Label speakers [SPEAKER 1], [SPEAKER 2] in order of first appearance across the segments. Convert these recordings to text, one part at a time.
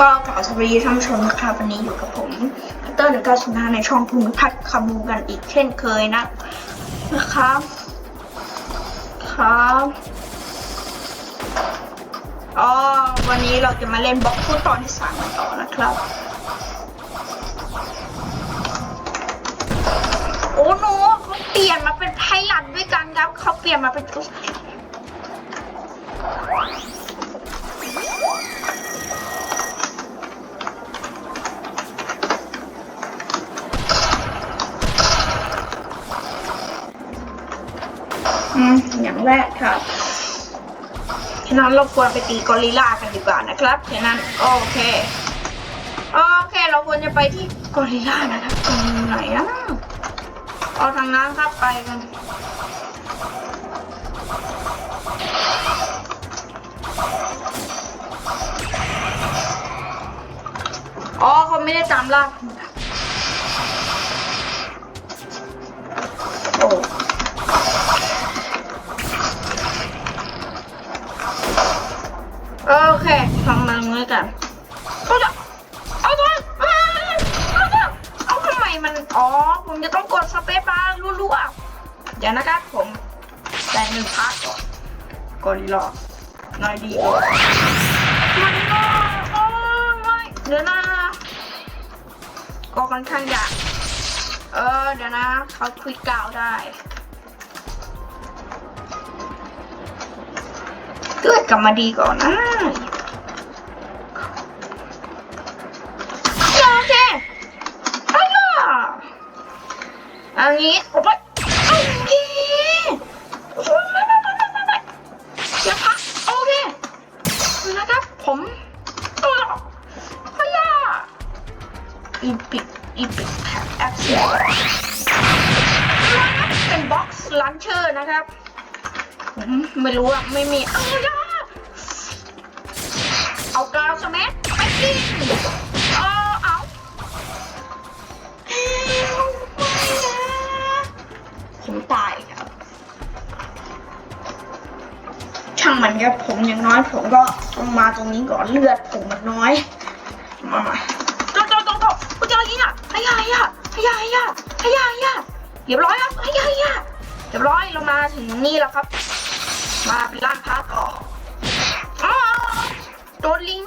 [SPEAKER 1] ก็กล่าวสวัสดีท่านผู้ชมนะครับวันนี้อยู่กับผมพัตเตอร์หนึ่งเก้าศูนย์ห้าในช่องภูมิพัฒน์คำมูกันอีกเช่นเคยนะนะครับ ครับอ๋อวันนี้เราจะมาเล่นบล็อกฟุตตอนที่สามต่อนะครับโอ้โนเขาเปลี่ยนมาเป็นไพลัดด้วยกันครับเขาเปลี่ยนมาเป็น แรกครับฉะนั้นเราควรไปตีกอริลลากันดีกว่านะครับฉะนั้นโอเคโอเค เราควรจะไปที่กอริลลานะครับตรงไหนนะเอาทางนั้นครับไปกันอ๋อเขาไม่ได้ตามล่าโอ้ โอเคฟังมันเลยกันเอาจะเอาจะเอาจะเอาทำไมมัน อ๋อ ผมจะต้องกดสเปซบาร์รัวๆเดี๋ยวนะครับผมแต่หนึ่งพาร์ทก่อนกอริลลาหน่อยดีกว่ามันก็โอ้ไม่เดี๋ยวนะก็ค่อนข้างยากเออ เดี๋ยวนะ เขาควิดกาวได้ กลับมาดีก่อนนะ ผมอย่างน้อย ผมก็ต้องมาตรงนี้ก่อนเลือดผมมันน้อย มามาโตโตโตโตกูจะอะไรกินอะไอ้ยาไอ้ยาไอ้ยาไอ้ยาไอ้ยาไอ้ยาเรียบร้อยครับไอ้ยาไอ้ยาเรียบร้อยเรามาถึงนี่แล้วครับ มาเป็นร้านค้าต่ออ้าวโดนลิง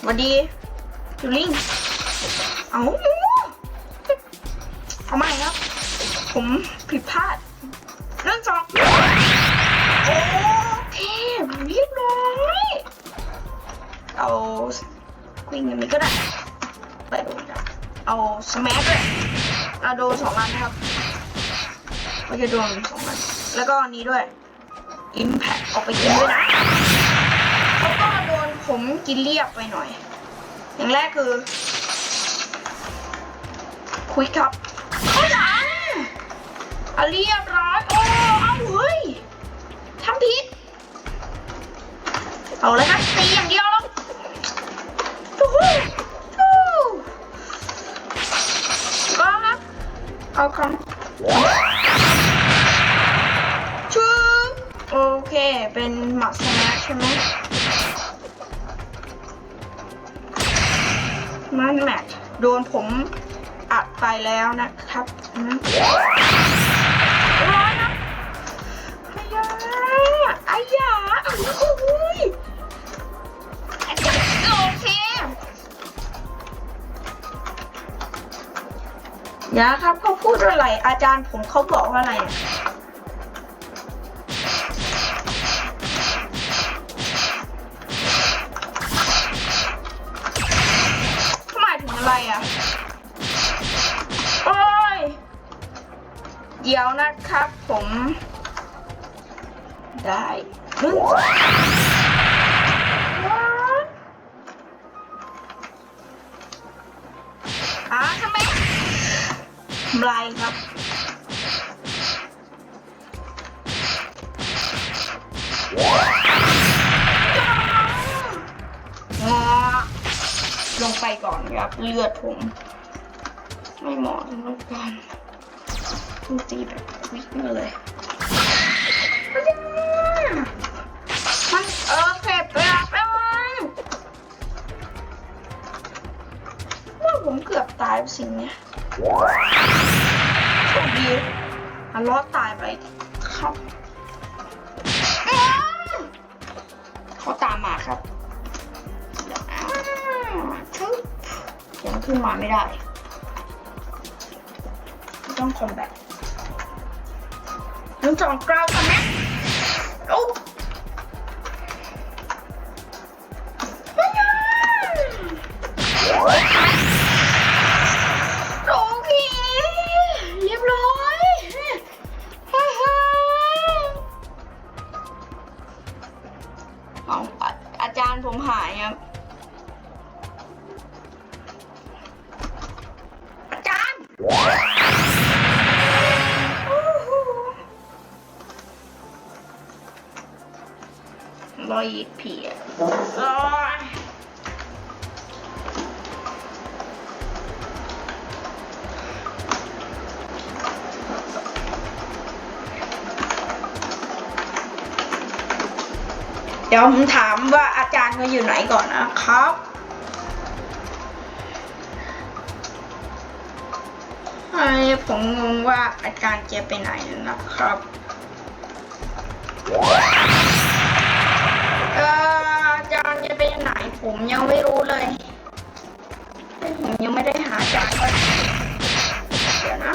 [SPEAKER 1] สวัสดีอยู่ลิงเอาเอาใหม่ครับ ผม เอาสมัด้วยเอาโดนสองอันนะครับก็จะโดนสองอันแล้วก็อันนี้ด้วย Impact ออกไปกินด้วยนะแล้วก็โดนผมกินเรียบไปหน่อย อย่างแรกคือ คุยครับข้าวหลามอะเรียบร้อยโอ้เอาเฮ้ยทำผิดเอาเลยครับตีอย่างเดียว เอาคำชื่อโอเค เป็นหมักสแน็คใช่ไหมมันแมทโดนผมอัดไปแล้วนะครับนะร้อยนะอายาอายาโอ้ย อย่าครับเขาพูดว่าอะไร อาจารย์ผมเขาบอกว่าอะไร ทำลายครับงอลงไปก่อนครับ เลือดผม ไม่เหมาะสำหรับการต้องตีแบบวิกมาเลย มันเออเก็บไปแล้วไปมันายสิ่งเนี้ย โชคดีอันรอดตายไปครับอ้าเขาตามมาครับยังขึ้นมาไม่ได้ ต้องคอมแบทน้องจองกราวกันไหมโอ้ไม่ยโเดี๋ยวผมถามว่าอาจารย์เขาอยู่ไหนก่อนนะครับไอ้ผมงงว่าอาจารย์จะไปไหนนะครับเอออาจารย์จะไปไหนผมยังไม่รู้เลยผมยังไม่ได้หาอาจารย์เลยเดี๋ยวนะ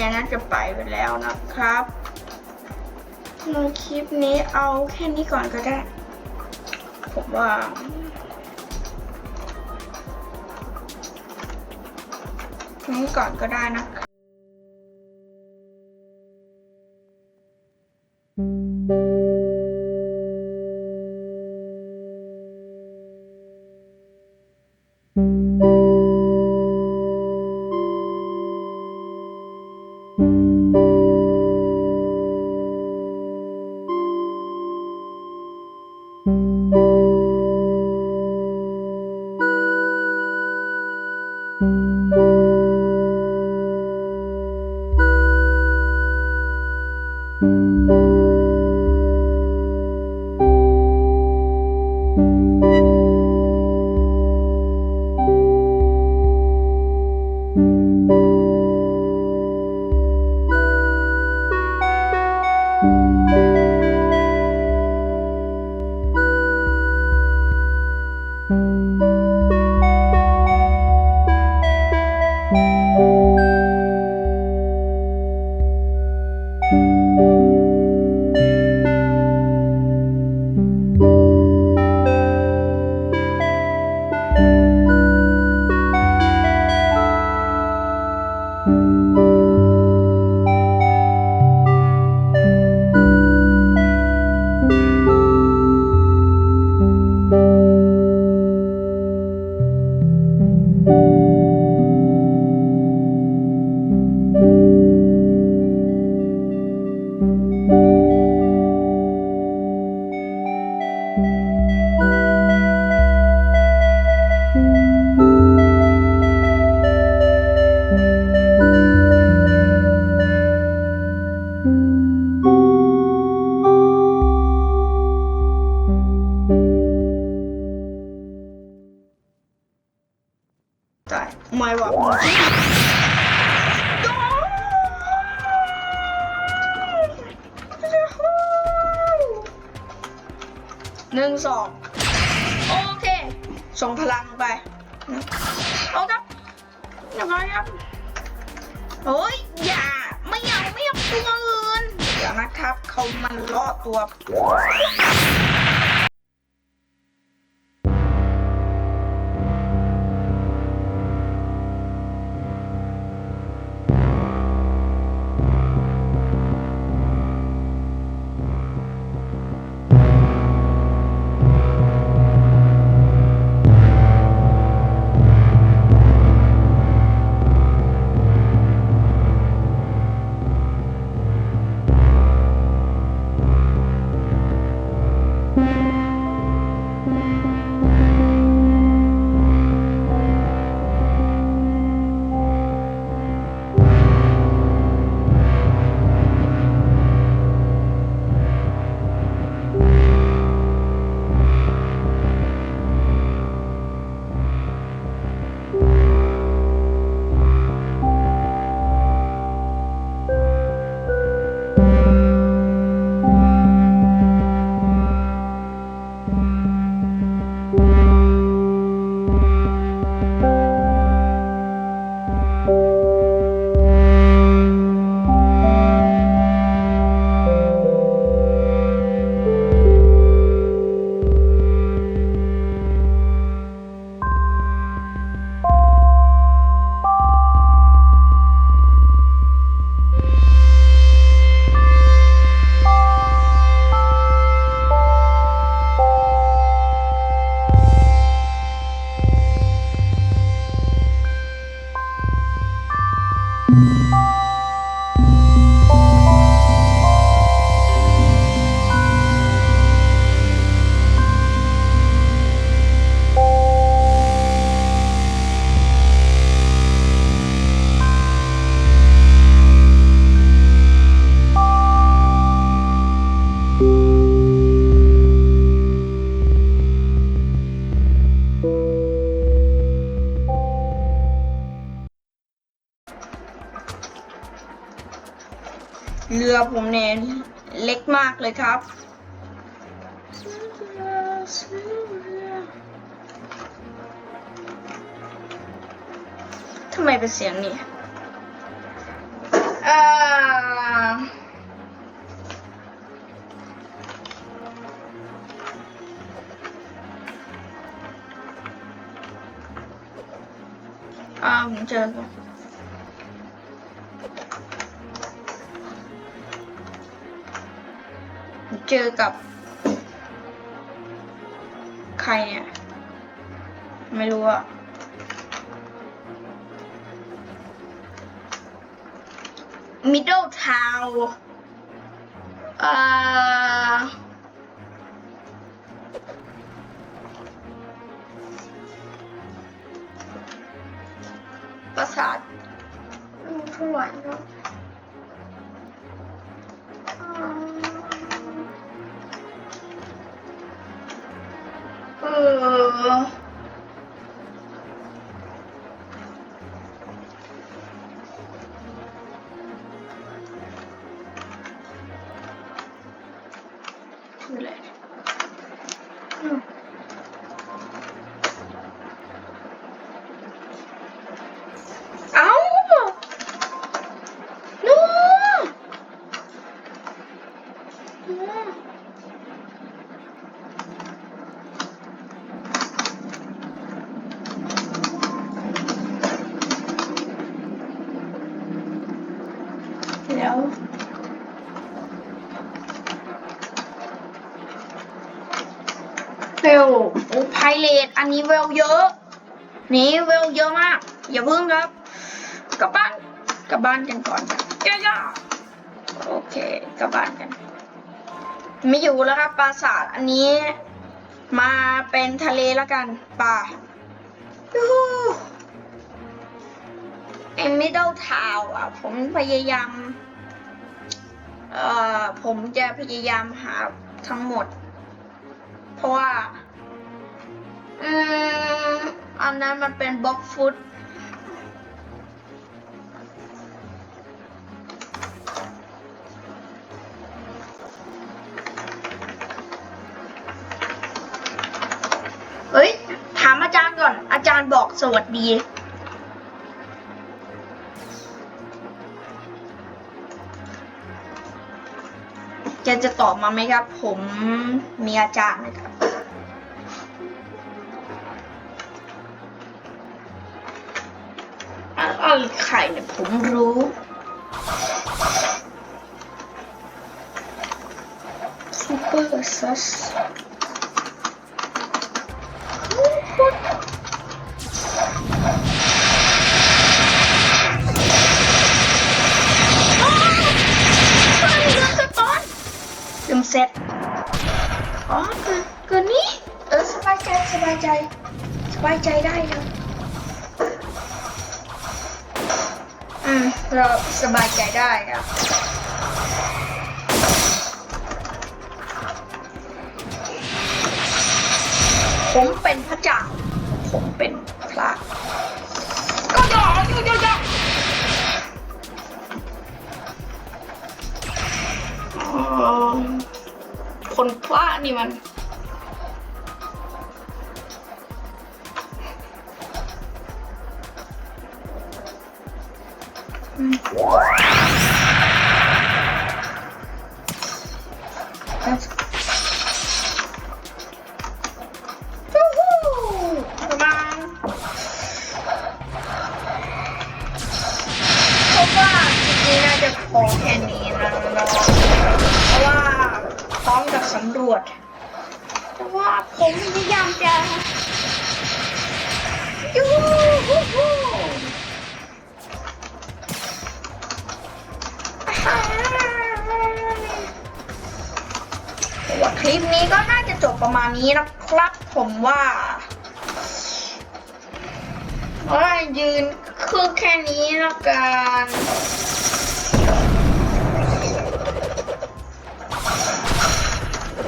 [SPEAKER 1] กน่าจะไปไปแล้วนะครับในคลิปนี้เอาแค่นี้ก่อนก็ได้ ผมว่านี้ก่อนก็ได้นะคะ ต ไปเอาครับยังไงครับโอ้ยอย่าไม่อยาไม่อยาตัวอื่นเดี๋ยวนะครับ เขามันล่อตัว เรือผมเนี่ยเล็กมากเลยครับ ทำไมเป็นเสียงนี้อ่าอ่าผมเจอแล้ว เจอกับ ใครเนี่ย ไม่รู้อะ middle town เอ่อปราสาทไม่รู้เท่าไหร่เนอะ โอ้ไพเรตอันนี้เวลเยอะ นี่เวลเยอะมาก อย่าเพิ่งครับ กลับบ้านกลับบ้านกันก่อนย่าย่าโอเคกลับบ้านกัน ไม่อยู่แล้วครับปราสาทอันนี้ มาเป็นทะเลแล้วกันป่ายูฮูไอ้ middle town อะ ผมพยายาม เอ่อ ผมจะพยายามหาทั้งหมด เพราะว่า อืมอันนั้นมันเป็นบล็อกฟุตเฮ้ย ถามอาจารย์ก่อน อาจารย์บอกสวัสดีแกจะตอบมาไหมครับ ผมมีอาจารย์นะครับ ผมรู้ ซูเปอร์ซัสลืมเซ็ตอ๋อเกินเกินนี้ เออสบายใจ สบายใจ สบายใจได้แล้ว อืม เรา สบายใจได้ครับผมเป็นพระเจ้าผมเป็นพระก็ยอมยอมยอมคนพระนี่มัน คลิปนี้ก็น่าจะจบประมาณนี้นะครับผมว่าว่ายืนคือแค่นี้แล้วกัน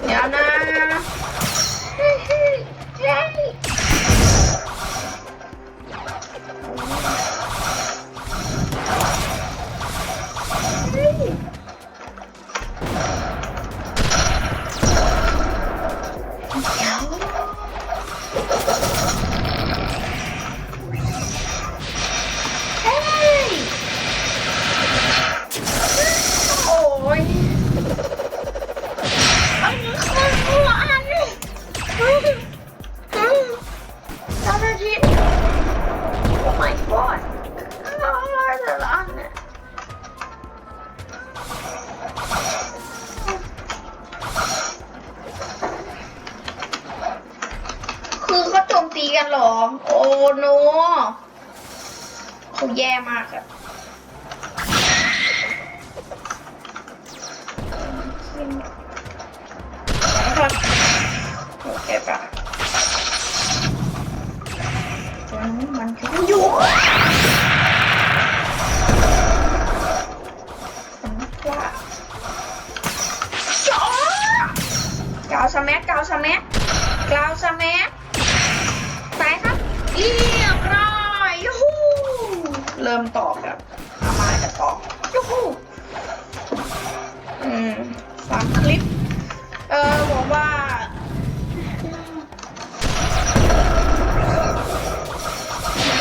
[SPEAKER 1] เดี๋ยวนะ กาวสแมักกาวสแมักกาวสแมักตายครับเรียบร้อยยูฮูเริ่มตอบครับอามาจะตอบยูฮูอืมฝากคลิป เออบอกว่า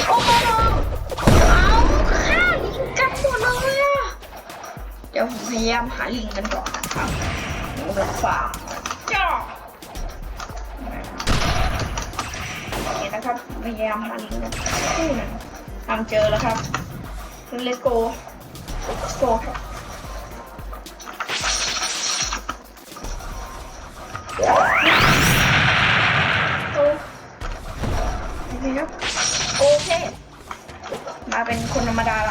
[SPEAKER 1] โอ้โหเอาฆ่าลิงกันหมดเลยอะเดี๋ยวผมพยายามหาลิงกันก่อนนะครับผมจะฝากจ้า ครับพยายามหาลิงก์นคู่นะทำเจอแล้วครับเลโกโกครับโอเครับโอเค มาเป็นคนธรรมดาละ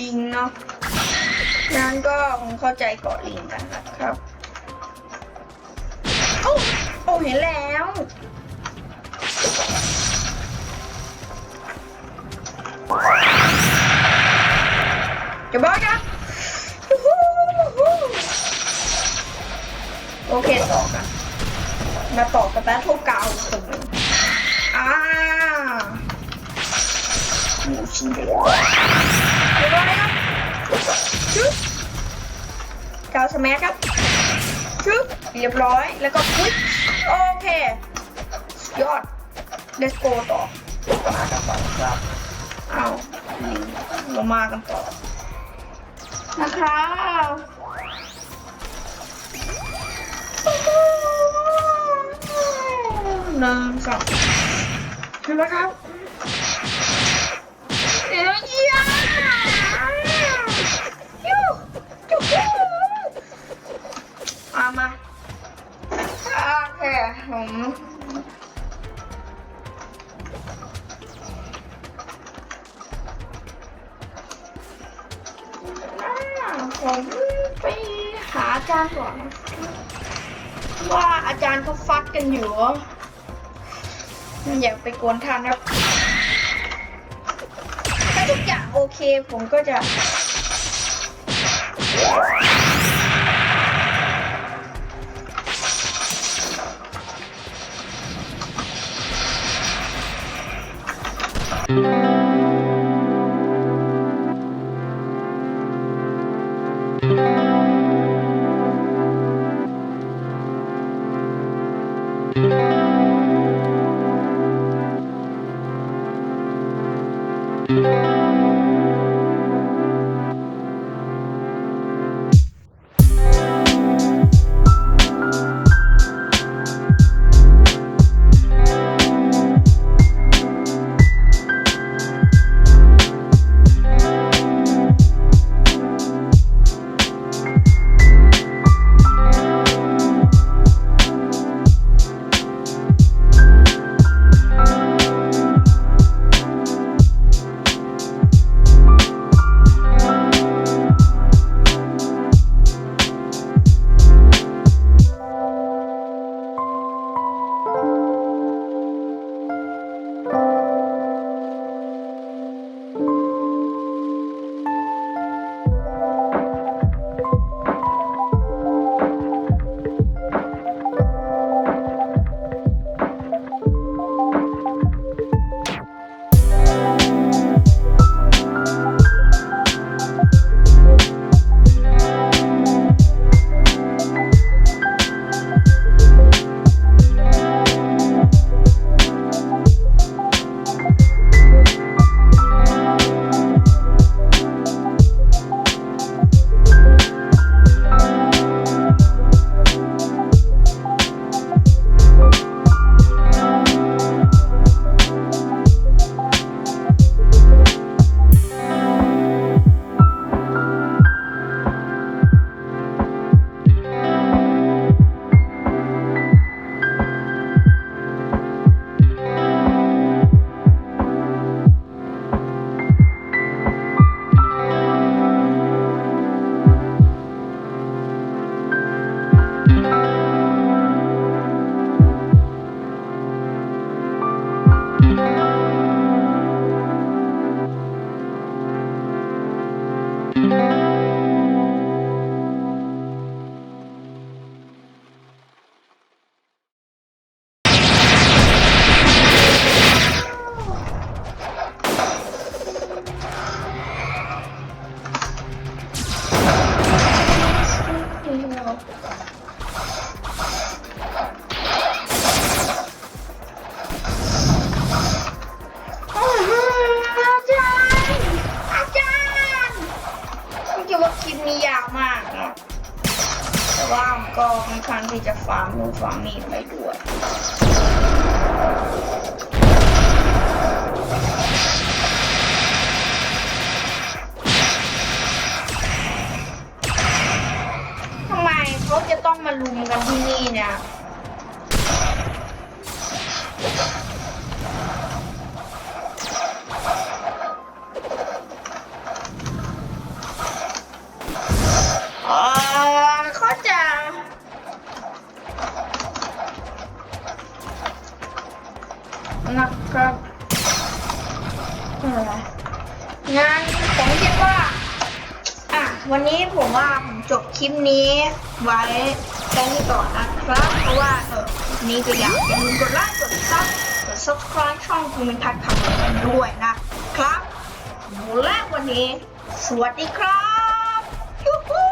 [SPEAKER 1] ลิงเนาะงั้นก็คงเข้าใจเกาะลิงกันนะครับโอ้โอ้เห็นแล้วจะบอกครับยูฮูฮูโอเคต่อกันมาต่อกับแบทเทิลกาวคนหนึ่งอ่า ชิ้นเดียวเรียบร้อยครับชึบกาวสแมัครับชึบเรียบร้อยแล้วก็พุชโอเคสุดยอด let's go ต่อมากันต่อครับเอาเรามากันต่อนะครับหนึ่งสองเห็นไหมครับ อย่าไปกวนทานครับ ถ้าทุกอย่างโอเคผมก็จะ
[SPEAKER 2] Thank
[SPEAKER 1] มาลุมกันที่นี่เนี่ยอ๋อเขาจะนะครับเอองั้นผมคิดว่า อะ วันนี้ผมว่าผมจบคลิปนี้ไว้ ค่นี้ก่อนนะครับ เพราะว่าเออนี่ตัวอยากอย่าลืมกดไลค์กดซับกด subscribe ช่องภูมิทัศน์ขับรถกันด้วยนะครับและวันนี้ สวัสดีครับยูฮู